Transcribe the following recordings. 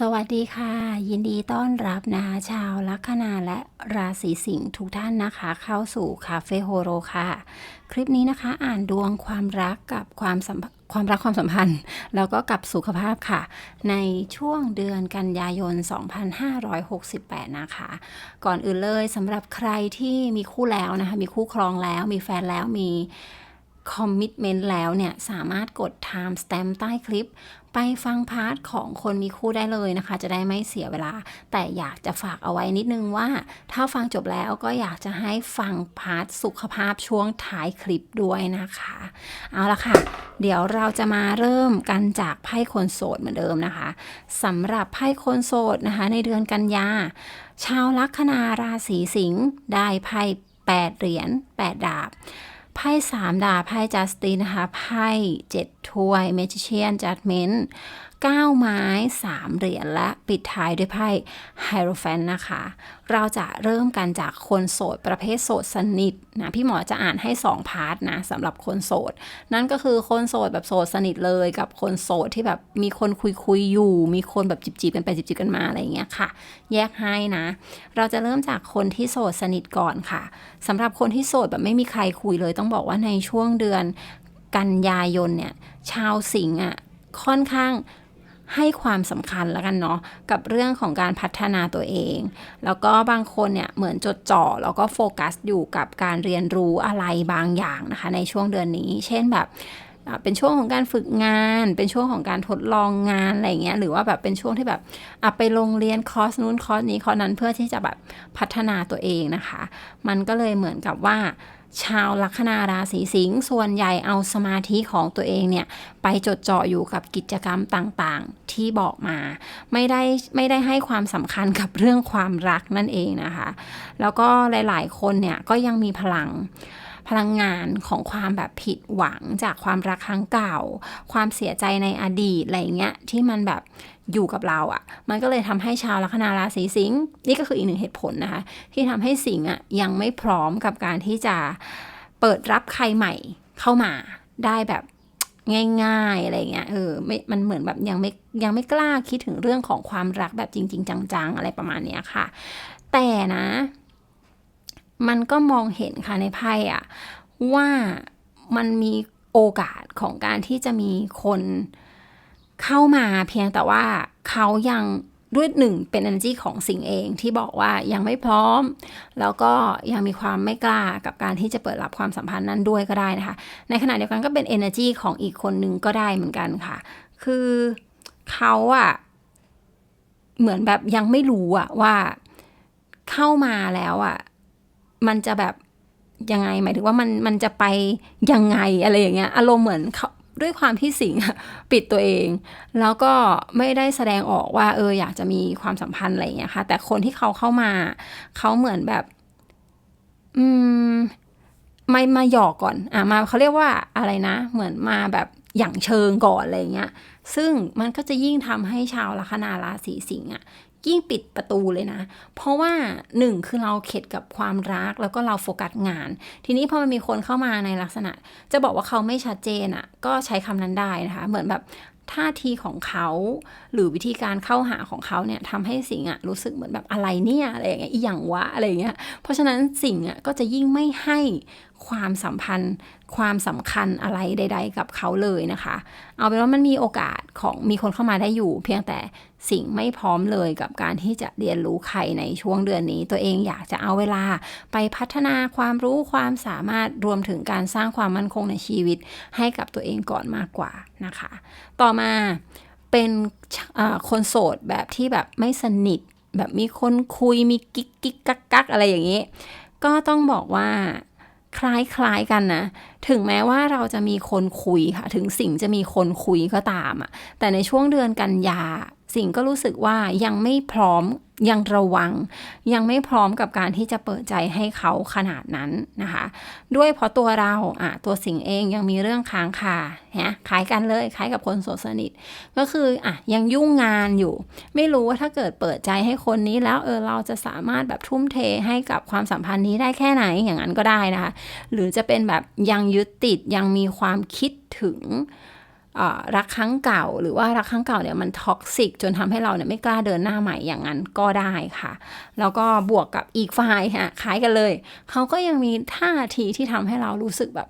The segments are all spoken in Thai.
สวัสดีค่ะ ยินดีต้อนรับนะคะชาวลัคนาและราศีสิงห์ทุกท่านนะคะ เข้าสู่คาเฟ่โฮโรค่ะ คลิปนี้นะคะอ่านดวงความรักกับความสัมพั ความรักความสัมพันธ์ แล้วก็กับสุขภาพค่ะ ในช่วงเดือนกันยายน 2568 นะคะ ก่อนอื่นเลยสำหรับใครที่มีคู่แล้วนะคะ มีคู่ครองแล้ว มีแฟนแล้วมีคอมมิชเมนต์แล้วเนี่ย สามารถกด time stamp ใต้คลิป ไปฟังพาร์ทของคนมีคู่ได้เลยนะคะ จะได้ไม่เสียเวลา แต่อยากจะฝากเอาไว้นิดนึงว่า ถ้าฟังจบแล้วก็อยากจะให้ฟังพาร์ทสุขภาพช่วงท้ายคลิปด้วยนะคะ เอาละค่ะ เดี๋ยวเราจะมาเริ่มกันจากไพ่คนโสดเหมือนเดิมนะคะสำหรับไพ่คนโสดนะคะ ในเดือนกันยา ชาวลัคนาราศีสิงห์ได้ไพ่8เหรียญ8ดาบ ไพ่สามดาบไพ่จัสตินนะคะไพ่เจ็ดถ้วยเมจิเชียนจัดเมนต์เก้าไม้สามเหรียญและปิดท้ายด้วยไพ่ไฮโรแฟนนะคะ เราจะเริ่มกันจากคนโสดประเภทโสดสนิทนะพี่หมอจะอ่านให้สองพาร์ทนะสำหรับคนโสด นั่นก็คือคนโสดแบบโสดสนิทเลยกับคนโสดที่แบบมีคนคุยคุยอยู่ มีคนแบบจีบๆกันไปจีบๆกันมาอะไรอย่างเงี้ยค่ะ แยกให้นะ เราจะเริ่มจากคนที่โสดสนิทก่อนค่ะสำหรับคนที่โสดแบบไม่มีใครคุยเลย ต้องบอกว่าในช่วงเดือนกันยายนเนี่ยชาวสิงห์อะค่อนข้าง ให้ความสำคัญแล้วกันเนาะกับเรื่องของการพัฒนาตัวเอง แล้วก็บางคนเนี่ยเหมือนจดจ่อแล้วก็โฟกัสอยู่กับการเรียนรู้อะไรบางอย่างนะคะในช่วงเดือนนี้ เช่นแบบเป็นช่วงของการฝึกงาน เป็นช่วงของการทดลองงานอะไรเงี้ย หรือว่าแบบเป็นช่วงที่แบบอะไปลงเรียนคอร์สนู้นคอร์สนี้คอร์สนั้นเพื่อที่จะแบบพัฒนาตัวเองนะคะ มันก็เลยเหมือนกับว่า ชาวลัคนาราศีสิงห์ส่วนใหญ่เอาสมาธิของตัวเองเนี่ย ไปจดจ่ออยู่กับกิจกรรมต่างๆ ที่บอกมา ไม่ได้ไม่ได้ให้ความสำคัญกับเรื่องความรักนั่นเองนะคะ แล้วก็หลายๆคนเนี่ยก็ยังมีพลังพลังงานของความแบบผิดหวังจากความรักครั้งเก่า ความเสียใจในอดีตอะไรเงี้ยที่มันแบบ อยู่กับเราอะ่ะ มันก็เลยทำให้ชาวลัคนาราศีสิงห์นี่ก็คืออีกหนึ่งเหตุผลนะคะ ที่ทำให้สิงห์อะยังไม่พร้อมกับการที่จะเปิดรับใครใหม่เข้ามาได้แบบง่าย ๆ อะไรเงี้ย เออ ไม่ มันเหมือนแบบยังไม่ยังไม่กล้าคิดถึงเรื่องของความรักแบบจริง ๆ จัง ๆ อะไรประมาณเนี้ยค่ะ แต่นะ มันก็มองเห็นค่ะในไพ่อะว่ามันมีโอกาสของการที่จะมีคน เข้ามาเพียงแต่ว่าเขายังด้วยหนึ่งเป็น energy ของสิ่งเองที่บอกว่ายังไม่พร้อม แล้วก็ยังมีความไม่กล้ากับการที่จะเปิดรับความสัมพันธ์นั้นด้วยก็ได้นะคะ ในขณะเดียวกันก็เป็น energy ของอีกคนนึงก็ได้เหมือนกันค่ะ คือเขาอะเหมือนแบบยังไม่รู้อะว่าเข้ามาแล้วอะมันจะแบบยังไงหมายถึงว่ามันมันจะไปยังไงอะไรอย่างเงี้ยอารมณ์เหมือนเขา ด้วยความที่สิงห์ปิดตัวเอง แล้วก็ไม่ได้แสดงออกว่าเอออยากจะมีความสัมพันธ์อะไรอย่างเงี้ยค่ะ แต่คนที่เขาเข้ามา เขาเหมือนแบบ อืมไม่มาหยอกก่อน อะมาเขาเรียกว่าอะไรนะ เหมือนมาแบบอย่างเชิงก่อนอะไรเงี้ย ซึ่งมันก็จะยิ่งทำให้ชาวลัคนาราศีสิงห์อะ ยิ่งปิดประตูเลยนะ เพราะว่าหนึ่งคือเราเข็ดกับความรักแล้วก็เราโฟกัสงาน ทีนี้พอมันมีคนเข้ามาในลักษณะ จะบอกว่าเขาไม่ชัดเจนอะ ก็ใช้คำนั้นได้นะคะ เหมือนแบบท่าทีของเขา หรือวิธีการเข้าหาของเขาเนี่ยทำให้สิงอะรู้สึกเหมือนแบบอะไรเนี่ยอะไรอย่างเงี้ยอีหยังวะอะไรอย่างเงี้ยเพราะฉะนั้นสิงอะก็จะยิ่งไม่ให้ความสัมพันธ์ ความสำคัญอะไรใด ๆ กับเขาเลยนะคะ เอาเป็นว่ามันมีโอกาสของมีคนเข้ามาได้อยู่ เพียงแต่ สิ่งไม่พร้อมเลยกับการที่จะเรียนรู้ใครในช่วงเดือนนี้ ตัวเองอยากจะเอาเวลาไปพัฒนาความรู้ความสามารถรวมถึงการสร้างความมั่นคงในชีวิต ให้กับตัวเองก่อนมากกว่านะคะ ต่อมาเป็นคนโสดแบบที่แบบไม่สนิท แบบมีคนคุยมีกิ๊กกิ๊กกักกักอะไรอย่างนี้ ก็ต้องบอกว่าคล้ายๆกันนะ ถึงแม้ว่าเราจะมีคนคุยค่ะ ถึงสิ่งจะมีคนคุยก็ตามอะแต่ในช่วงเดือนกันยา สิงก็รู้สึกว่ายังไม่พร้อมยังระวัง ยังไม่พร้อมกับการที่จะเปิดใจให้เขาขนาดนั้นนะคะ ด้วยเพราะตัวเราอะตัวสิ่งเองยังมีเรื่องค้างคาฮะคล้ายกันเลยคล้ายกับคนโสดสนิท ก็คืออะยังยุ่งงานอยู่ ไม่รู้ว่าถ้าเกิดเปิดใจให้คนนี้แล้วเออเราจะสามารถแบบทุ่มเทให้กับความสัมพันธ์นี้ได้แค่ไหนอย่างนั้นก็ได้นะคะ หรือจะเป็นแบบยังยึดติดยังมีความคิดถึง รักครั้งเก่า หรือว่ารักครั้งเก่าเนี่ยมันท็อกซิกจนทำให้เราเนี่ยไม่กล้าเดินหน้าใหม่อย่างนั้นก็ได้ค่ะ แล้วก็บวกกับอีกฝ่ายฮะคล้ายกันเลย เขาก็ยังมีท่าทีที่ทำให้เรารู้สึกแบบ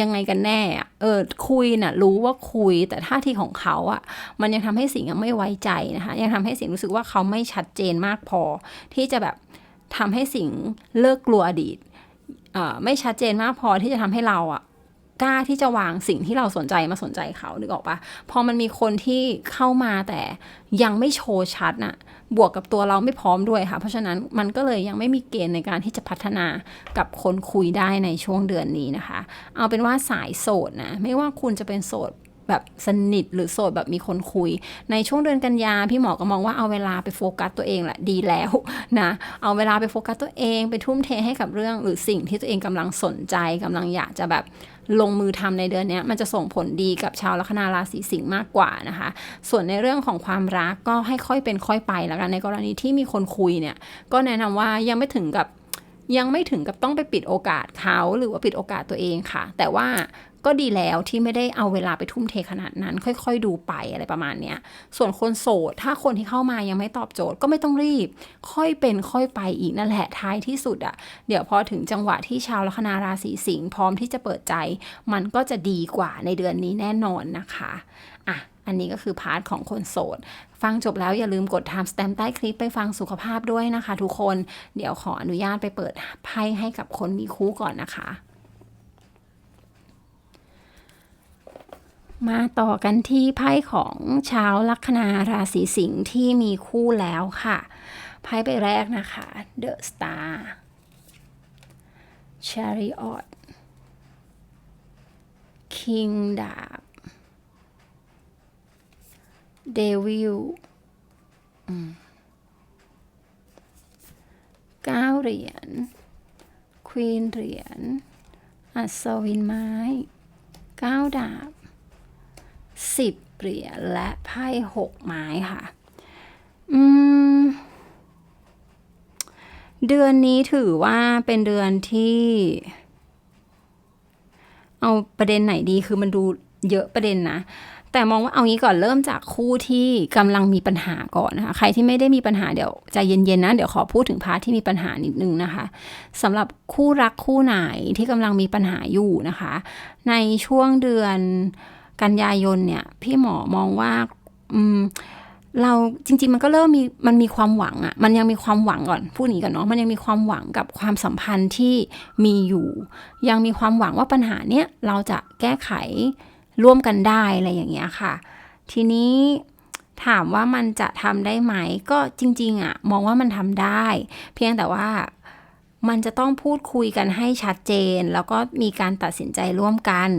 ยังไงกันแน่อะเออคุยน่ะรู้ว่าคุยแต่ท่าทีของเขาอะมันยังทำให้สิงห์ยังไม่ไว้ใจนะคะ ยังทำให้สิงห์รู้สึกว่าเขาไม่ชัดเจนมากพอ ที่จะแบบทำให้สิงห์เลิกกลัวอดีตไม่ชัดเจนมากพอที่จะทำให้เราอะ กล้าที่จะวางสิ่งที่เราสนใจมาสนใจเขานึกออกปะพอมันมีคนที่เข้ามาแต่ยังไม่โชว์ชัดน่ะ บวกกับตัวเราไม่พร้อมด้วยค่ะ เพราะฉะนั้นมันก็เลยยังไม่มีเกณฑ์ในการที่จะพัฒนากับคนคุยได้ในช่วงเดือนนี้นะคะ เอาเป็นว่าสายโสดนะ ไม่ว่าคุณจะเป็นโสด แบบสนิทหรือโสดแบบมีคนคุย ในช่วงเดือนกันยาพี่หมอก็มองว่าเอาเวลาไปโฟกัสตัวเองแหละดีแล้วนะ เอาเวลาไปโฟกัสตัวเองไปทุ่มเทให้กับเรื่องหรือสิ่งที่ตัวเองกำลังสนใจกำลังอยากจะแบบลงมือทำในเดือนนี้มันจะส่งผลดีกับชาวลัคนาราศีสิงห์มากกว่านะคะ ส่วนในเรื่องของความรักก็ให้ค่อยเป็นค่อยไปแล้วกันในกรณีที่มีคนคุยเนี่ย ก็แนะนำว่ายังไม่ถึงกับยังไม่ถึงกับต้องไปปิดโอกาสเขาหรือว่าปิดโอกาสตัวเองค่ะ แต่ว่า ก็ดีแล้วที่ไม่ได้เอาเวลาไปทุ่มเทขนาดนั้น ค่อยๆ ดูไปอะไรประมาณเนี้ยส่วนคนโสด ถ้าคนที่เข้ามายังไม่ตอบโจทย์ก็ไม่ต้องรีบ ค่อยเป็นค่อยไปอีกนั่นแหละท้ายที่สุดอะ่ะ เดี๋ยวพอถึงจังหวะที่ชาวลัคนาราศีสิงห์พร้อมที่จะเปิดใจ มันก็จะดีกว่าในเดือนนี้แน่นอนนะคะอะอันนี้ก็คือพาร์ทของคนโสด ฟังจบแล้วอย่าลืมกด time stamp ใต้คลิปไปฟังสุขภาพด้วยนะคะทุกคน เดี๋ยวขออนุญาตไปเปิดไพ่ให้กับคนมีคู่ก่อนนะคะ มาต่อกันที่ไพ่ของชาวลัคนาราศีสิงห์ที่มีคู่แล้วค่ะ ไพ่ใบแรกนะคะ The Star Chariot King ดาบ Devil เก้าเหรียญควีนเหรียญ อัศวินไม้ เก้าดาบ สิบเหรียญและไพ่หกไม้ค่ะ อืม เดือนนี้ถือว่าเป็นเดือนที่ เอาประเด็นไหนดีคือมันดูเยอะประเด็นนะแต่มองว่าเอางี้ก่อนเริ่มจากคู่ที่กำลังมีปัญหาก่อนนะคะใครที่ไม่ได้มีปัญหาเดี๋ยวใจเย็นๆนะเดี๋ยวขอพูดถึงพาร์ทที่มีปัญหานิดนึงนะคะสำหรับคู่รักคู่ไหนที่กำลังมีปัญหาอยู่นะคะ ในช่วงเดือน กันยายนเนี่ย พี่หมอมองว่า อืมเราจริง ๆ มันก็เริ่มมีมันมีความหวังอะ่ะ มันยังมีความหวังก่อนพูดนี้ก่อนเนาะมันยังมีความหวังกับความสัมพันธ์ที่มีอยู่ ยังมีความหวังว่าปัญหาเนี้ยเราจะแก้ไขร่วมกันได้อะไรอย่างเงี้ยค่ะ ทีนี้ถามว่ามันจะทำได้ไหม ก็จริง ๆอะ่ะ มองว่ามันทำได้ เพียงแต่ว่า มันจะต้องพูดคุยกันให้ชัดเจน แล้วก็มีการตัดสินใจร่วมกัน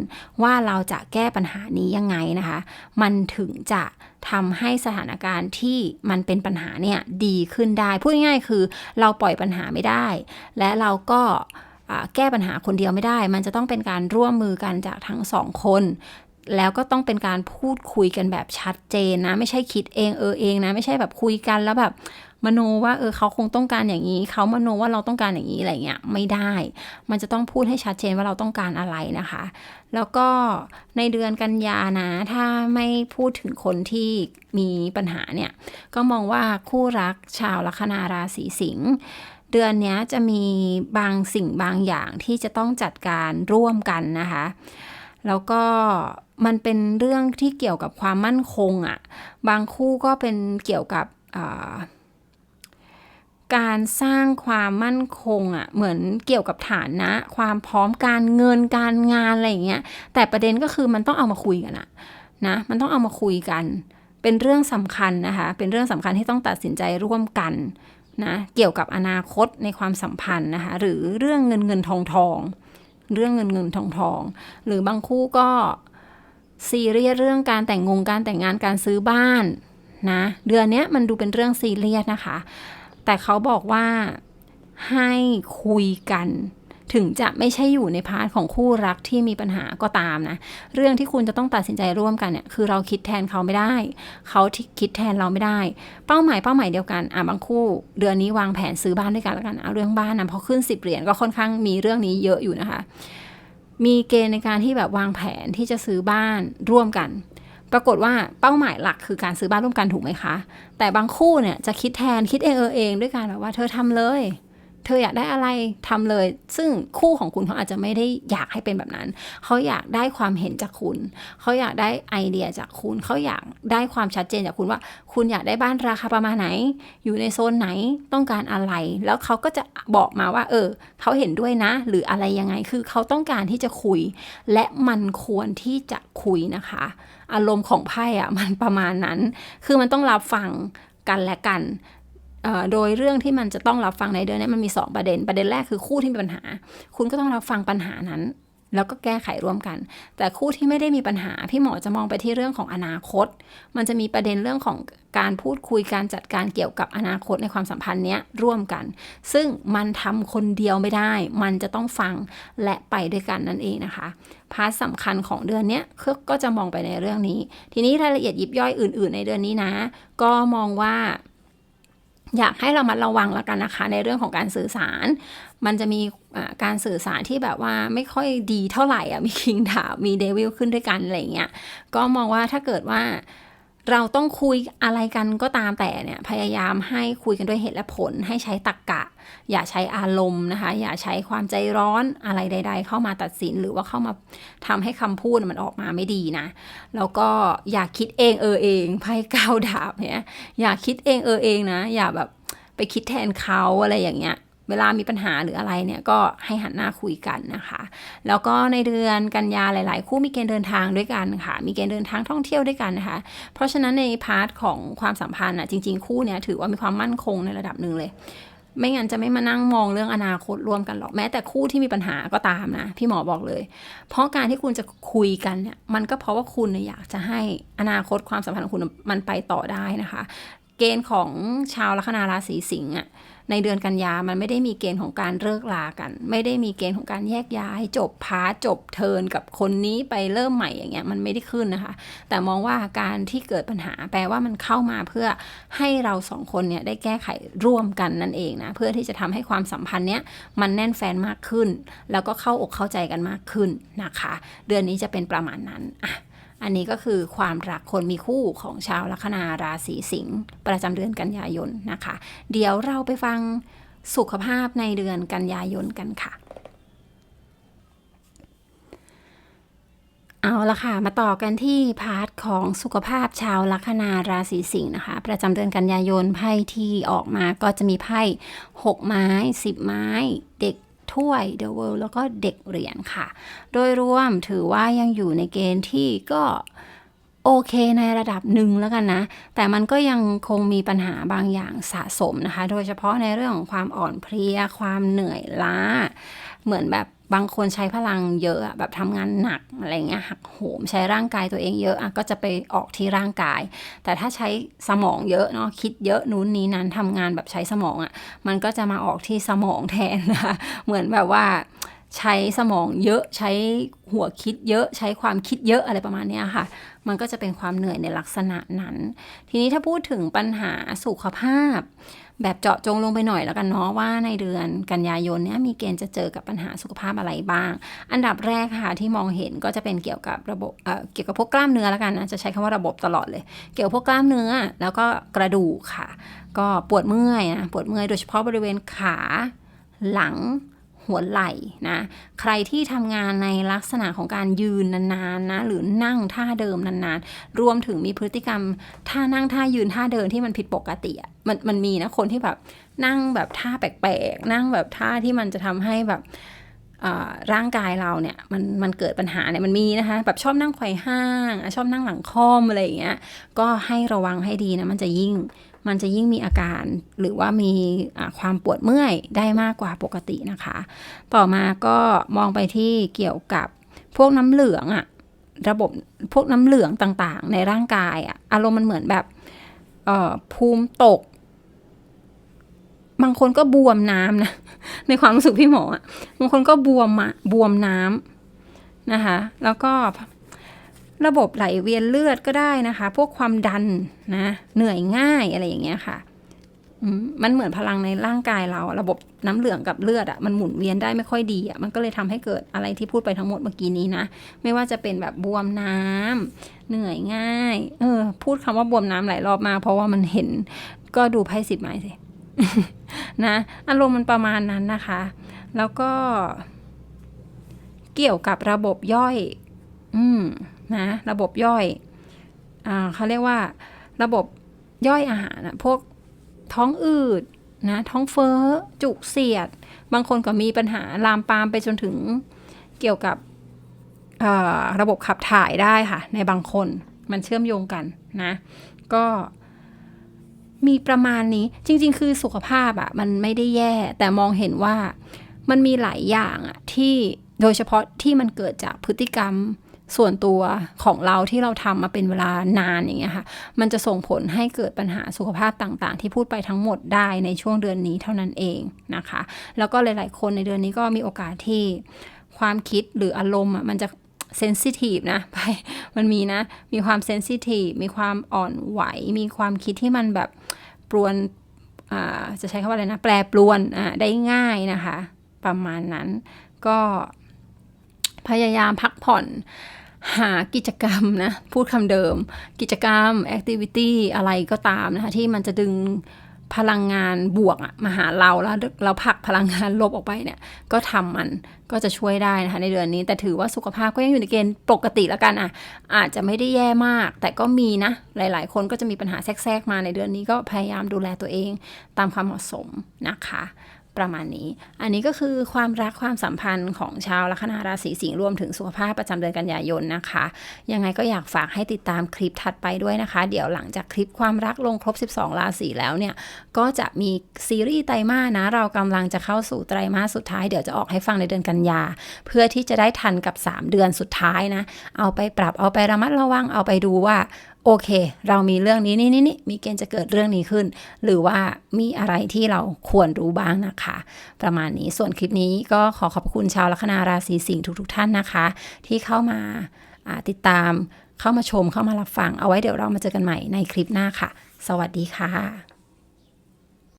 ว่าเราจะแก้ปัญหานี้ยังไงนะคะ มันถึงจะทำให้สถานการณ์ที่มันเป็นปัญหาเนี่ยดีขึ้นได้ พูดง่ายๆคือเราปล่อยปัญหาไม่ได้ และเราก็แก้ปัญหาคนเดียวไม่ได้ มันจะต้องเป็นการร่วมมือกันจากทั้งสองคน แล้วก็ต้องเป็นการพูดคุยกันแบบชัดเจนนะ ไม่ใช่คิดเองเออเองนะ ไม่ใช่แบบคุยกันแล้วแบบ มโนว่าเออเขาคงต้องการอย่างนี้ เขามโนว่าเราต้องการอย่างนี้อะไรเงี้ยไม่ได้ มันจะต้องพูดให้ชัดเจนว่าเราต้องการอะไรนะคะ แล้วก็ในเดือนกันยานะ ถ้าไม่พูดถึงคนที่มีปัญหาเนี่ย ก็มองว่าคู่รักชาวลัคนาราศีสิงห์เดือนนี้จะมีบางสิ่งบางอย่างที่จะต้องจัดการร่วมกันนะคะ แล้วก็มันเป็นเรื่องที่เกี่ยวกับความมั่นคงอะ่ะ บางคู่ก็เป็นเกี่ยวกับ การสร้างความมั่นคงอะ่ะเหมือนเกี่ยวกับฐานะ ความพร้อมการเงินการงานอะไรอย่างเงี้ยแต่ประเด็นก็คือมันต้องเอามาคุยกันอะนะมันต้องเอามาคุยกัน เป็นเรื่องสำคัญนะคะเป็นเรื่องสำคัญที่ต้องตัดสินใจร่วมกันนะเกี่ยวกับอนาคตในความสัมพันธ์นะคะหรือเรื่องเงินเงินทองทองเรื่องเงินเงินทองทองหรือบางคู่ก็ซีเรียสเรื่องการแต่งงงการแต่งงานการซื้อบ้านนะเดือนนี้มันดูเป็นเรื่องซีเรียสนะคะ แต่เขาบอกว่าให้คุยกัน ถึงจะไม่ใช่อยู่ในพาร์ทของคู่รักที่มีปัญหาก็ตามนะ เรื่องที่คุณจะต้องตัดสินใจร่วมกันเนี่ยคือเราคิดแทนเขาไม่ได้ เขาที่คิดแทนเราไม่ได้ เป้าหมายเป้าหมายเดียวกันอะบางคู่ เดือนนี้วางแผนซื้อบ้านด้วยกันแล้วกันเอาเรื่องบ้านนะพอขึ้นสิบเหรียญก็ค่อนข้างมีเรื่องนี้เยอะอยู่นะคะ มีเกณฑ์ในการที่แบบวางแผนที่จะซื้อบ้านร่วมกัน ปรากฏว่าเป้าหมายหลักคือการซื้อบ้านร่วมกันถูกไหมคะ แต่บางคู่เนี่ยจะคิดแทนคิดเองเออเองด้วยการแบบว่าเธอทำเลย เธออยากได้อะไรทำเลย ซึ่งคู่ของคุณเขาอาจจะไม่ได้อยากให้เป็นแบบนั้น เขาอยากได้ความเห็นจากคุณ เขาอยากได้ไอเดียจากคุณ เขาอยากได้ความชัดเจนจากคุณว่า คุณอยากได้บ้านราคาประมาณไหน อยู่ในโซนไหนต้องการอะไร แล้วเขาก็จะบอกมาว่า เออ เขาเห็นด้วยนะ หรืออะไรยังไงคือเขาต้องการที่จะคุย และมันควรที่จะคุยนะคะ อารมณ์ของไพ่อะมันประมาณนั้น คือมันต้องรับฟังกันและกัน โดยเรื่องที่มันจะต้องรับฟังในเดือนนี้มันมี 2 ประเด็น ประเด็นแรกคือคู่ที่มีปัญหา คุณก็ต้องรับฟังปัญหานั้น แล้วก็แก้ไขร่วมกัน แต่คู่ที่ไม่ได้มีปัญหา พี่หมอจะมองไปที่เรื่องของอนาคต มันจะมีประเด็นเรื่องของการพูดคุยการจัดการเกี่ยวกับอนาคตในความสัมพันธ์เนี้ยร่วมกัน ซึ่งมันทำคนเดียวไม่ได้ มันจะต้องฟังและไปด้วยกันนั่นเองนะคะ พาร์ทสำคัญของเดือนเนี้ยก็จะมองไปในเรื่องนี้ ทีนี้รายละเอียดยิบย่อยอื่น ๆ ในเดือนนี้นะ ก็มองว่า อยากให้เรามาระวังแล้วกันนะคะ ในเรื่องของการสื่อสาร มันจะมีการสื่อสารที่แบบว่าไม่ค่อยดีเท่าไหร่อะมีคิงดาวมีเดวิลขึ้นด้วยกันอะไรเงี้ยก็มองว่าถ้าเกิดว่า เราต้องคุยอะไรกันก็ตามแต่เนี่ยพยายามให้คุยกันด้วยเหตุและผล ให้ใช้ตรรกกะ อย่าใช้อารมณ์นะคะ อย่าใช้ความใจร้อนอะไรใด ๆ เข้ามาตัดสินหรือว่าเข้ามาทำให้คำพูดมันออกมาไม่ดีนะ แล้วก็อย่าคิดเองเออเองไพ่ก้าวดาบเนี่ยอย่าคิดเองเออเองนะ อย่าแบบไปคิดแทนเขาอะไรอย่างเงี้ย เวลามีปัญหาหรืออะไรเนี่ยก็ให้หันหน้าคุยกันนะคะ แล้วก็ในเดือนกันยาหลาย ๆ คู่มีเกณฑ์เดินทางด้วยกันค่ะ มีเกณฑ์เดินทางท่องเที่ยวด้วยกันนะคะ เพราะฉะนั้นในพาร์ทของความสัมพันธ์อะจริง ๆ คู่เนี้ยถือว่ามีความมั่นคงในระดับหนึ่งเลย ไม่งั้นจะไม่มานั่งมองเรื่องอนาคตร่วมกันหรอกแม้แต่คู่ที่มีปัญหาก็ตามนะ พี่หมอบอกเลย เพราะการที่คุณจะคุยกันเนี่ยมันก็เพราะว่าคุณอยากจะให้อนาคตความสัมพันธ์ของคุณมันไปต่อได้นะคะ เกณฑ์ของชาวลัคนาราศีสิงห์อะ ในเดือนกันยามันไม่ได้มีเกณฑ์ของการเลิกลากัน ไม่ได้มีเกณฑ์ของการแยกย้าย จบพาจบเทินกับคนนี้ไปเริ่มใหม่อย่างเงี้ยมันไม่ได้ขึ้นนะคะ แต่มองว่าการที่เกิดปัญหาแปลว่ามันเข้ามาเพื่อให้เราสองคนเนี่ยได้แก้ไขร่วมกันนั่นเองนะเพื่อที่จะทำให้ความสัมพันธ์เนี้ยมันแน่นแฟนมากขึ้น แล้วก็เข้าอกเข้าใจกันมากขึ้นนะคะ เดือนนี้จะเป็นประมาณนั้นอะ อันนี้ก็คือความรักคนมีคู่ของชาวลัคนาราศีสิงห์ประจำเดือนกันยายนนะคะ เดี๋ยวเราไปฟังสุขภาพในเดือนกันยายนกันค่ะ เอาละค่ะ มาต่อกันที่พาร์ทของสุขภาพชาวลัคนาราศีสิงห์นะคะ ประจำเดือนกันยายนไพ่ที่ออกมาก็จะมีไพ่ 6 ไม้ 10 ไม้ เด็ก ถ้วย The World แล้วก็เด็กเหรียญค่ะ โดยรวมถือว่ายังอยู่ในเกณฑ์ที่ก็โอเคในระดับหนึ่งแล้วกันนะ แต่มันก็ยังคงมีปัญหาบางอย่างสะสมนะคะ โดยเฉพาะในเรื่องของความอ่อนเพลีย ความเหนื่อยล้า เหมือนแบบบางคนใช้พลังเยอะแบบทำงานหนักอะไรเงี้ยหักโหมใช้ร่างกายตัวเองเยอะอะก็จะไปออกที่ร่างกาย แต่ถ้าใช้สมองเยอะเนาะคิดเยอะนู้นนี้นั้นทำงานแบบใช้สมองอะมันก็จะมาออกที่สมองแทนนะคะเหมือนแบบว่า ใช้สมองเยอะใช้หัวคิดเยอะใช้ความคิดเยอะอะไรประมาณนี้ค่ะ มันก็จะเป็นความเหนื่อยในลักษณะนั้น ทีนี้ถ้าพูดถึงปัญหาสุขภาพ แบบเจาะจงลงไปหน่อยแล้วกันเนาะว่าในเดือนกันยายนเนี้ยมีเกณฑ์จะเจอกับปัญหาสุขภาพอะไรบ้าง อันดับแรกค่ะที่มองเห็นก็จะเป็นเกี่ยวกับระบบเเกี่ยวกับพวกกล้ามเนื้อแล้วกันนะจะใช้คำว่าระบบตลอดเลย เกี่ยวกับพวกกล้ามเนื้อแล้วก็กระดูกค่ะ ก็ปวดเมื่อยนะปวดเมื่อยโดยเฉพาะบริเวณขาหลัง หัวไหล่นะ ใครที่ทำงานในลักษณะของการยืนนานๆนะ หรือนั่งท่าเดิมนานๆ รวมถึงมีพฤติกรรมท่านั่งท่ายืนท่าเดินที่มันผิดปกติอะมันมันมีนะคนที่แบบนั่งแบบท่าแปลกๆ นั่งแบบท่าที่มันจะทำให้แบบร่างกายเราเนี่ยมันมันเกิดปัญหาเนี่ยมันมีนะคะแบบชอบนั่งไขว่ห้าง ชอบนั่งหลังค่อมอะไรอย่างเงี้ยก็ให้ระวังให้ดีนะมันจะยิ่ง มันจะยิ่งมีอาการหรือว่ามีความปวดเมื่อยได้มากกว่าปกตินะคะ ต่อมาก็มองไปที่เกี่ยวกับพวกน้ำเหลืองอะระบบพวกน้ำเหลืองต่างๆ ในร่างกายอะอารมณ์มันเหมือนแบบภูมิตก บางคนก็บวมน้ำนะในความรู้สึกพี่หมออะบางคนก็บวมอะบวมน้ำนะคะ แล้วก็ ระบบไหลเวียนเลือดก็ได้นะคะ พวกความดันนะ เหนื่อยง่ายอะไรอย่างเงี้ยค่ะมันเหมือนพลังในร่างกายเรา ระบบน้ำเหลืองกับเลือดอะมันหมุนเวียนได้ไม่ค่อยดีอะมันก็เลยทำให้เกิดอะไรที่พูดไปทั้งหมดเมื่อกี้นี้นะ ไม่ว่าจะเป็นแบบบวมน้ำเหนื่อยง่าย เออ พูดคำว่าบวมน้ำหลายรอบมา เพราะว่ามันเห็นก็ดูไพ่สิบไม้สินะอารมณ์มันประมาณนั้นนะคะ แล้วก็ เกี่ยวกับระบบย่อย อืม นะระบบย่อยอเขาเรียกว่าระบบย่อยอาหารนะพวกท้องอืดนะท้องเฟ้อ จุกเสียด บางคนก็มีปัญหาลามปามไปจนถึงเกี่ยวกับระบบขับถ่ายได้ค่ะ ในบางคนมันเชื่อมโยงกันนะ ก็มีประมาณนี้จริง ๆ คือสุขภาพอะมันไม่ได้แย่ แต่มองเห็นว่ามันมีหลายอย่างอะที่โดยเฉพาะที่มันเกิดจากพฤติกรรม ส่วนตัวของเราที่เราทำมาเป็นเวลานานอย่างเงี้ยค่ะ มันจะส่งผลให้เกิดปัญหาสุขภาพต่างๆ ที่พูดไปทั้งหมดได้ในช่วงเดือนนี้เท่านั้นเองนะคะ แล้วก็หลาย ๆ คนในเดือนนี้ก็มีโอกาสที่ความคิดหรืออารมณ์มันจะเซนซิทีฟนะไปมันมีนะ มีความเซนซิทีฟมีความอ่อนไหว มีความคิดที่มันแบบปรวนจะใช้คำว่าอะไรนะ แปรปรวนได้ง่ายนะคะ ประมาณนั้นก็พยายามพักผ่อน หากิจกรรมนะ พูดคำเดิม กิจกรรมแอคทิวิตี้อะไรก็ตามนะคะ ที่มันจะดึงพลังงานบวกมาหาเราแล้วเราผลักพลังงานลบออกไปเนี่ย ก็ทำมันก็จะช่วยได้นะคะในเดือนนี้ แต่ถือว่าสุขภาพก็ยังอยู่ในเกณฑ์ปกติแล้วกันอะ อาจจะไม่ได้แย่มาก แต่ก็มีนะ หลาย ๆ คนก็จะมีปัญหาแทรกๆมาในเดือนนี้ก็พยายามดูแลตัวเองตามความเหมาะสมนะคะ ประมาณนี้ อันนี้ก็คือความรักความสัมพันธ์ของชาวลัคนาราศีสิงห์รวมถึงสุขภาพประจำเดือนกันยายนนะคะ ยังไงก็อยากฝากให้ติดตามคลิปถัดไปด้วยนะคะ เดี๋ยวหลังจากคลิปความรักลงครบ 12 ราศีแล้วเนี่ย ก็จะมีซีรีส์ไตรมาสนะ เรากำลังจะเข้าสู่ไตรมาสสุดท้าย เดี๋ยวจะออกให้ฟังในเดือนกันยา เพื่อที่จะได้ทันกับ 3 เดือนสุดท้ายนะ เอาไปปรับเอาไประมัดระวังเอาไปดูว่า โอเค เรามีเรื่องนี้นี่นี่มีเกณฑ์จะเกิดเรื่องนี้ขึ้น หรือว่ามีอะไรที่เราควรรู้บ้างนะคะ ประมาณนี้ส่วนคลิปนี้ก็ขอขอบคุณชาวลัคนาราศีสิงห์ทุก ๆ ท่านนะคะ ที่เข้ามาาติดตามเข้ามาชมเข้ามารับฟังเอาไว้เดี๋ยวเรามาเจอกันใหม่ในคลิปหน้าค่ะ สวัสดีค่ะ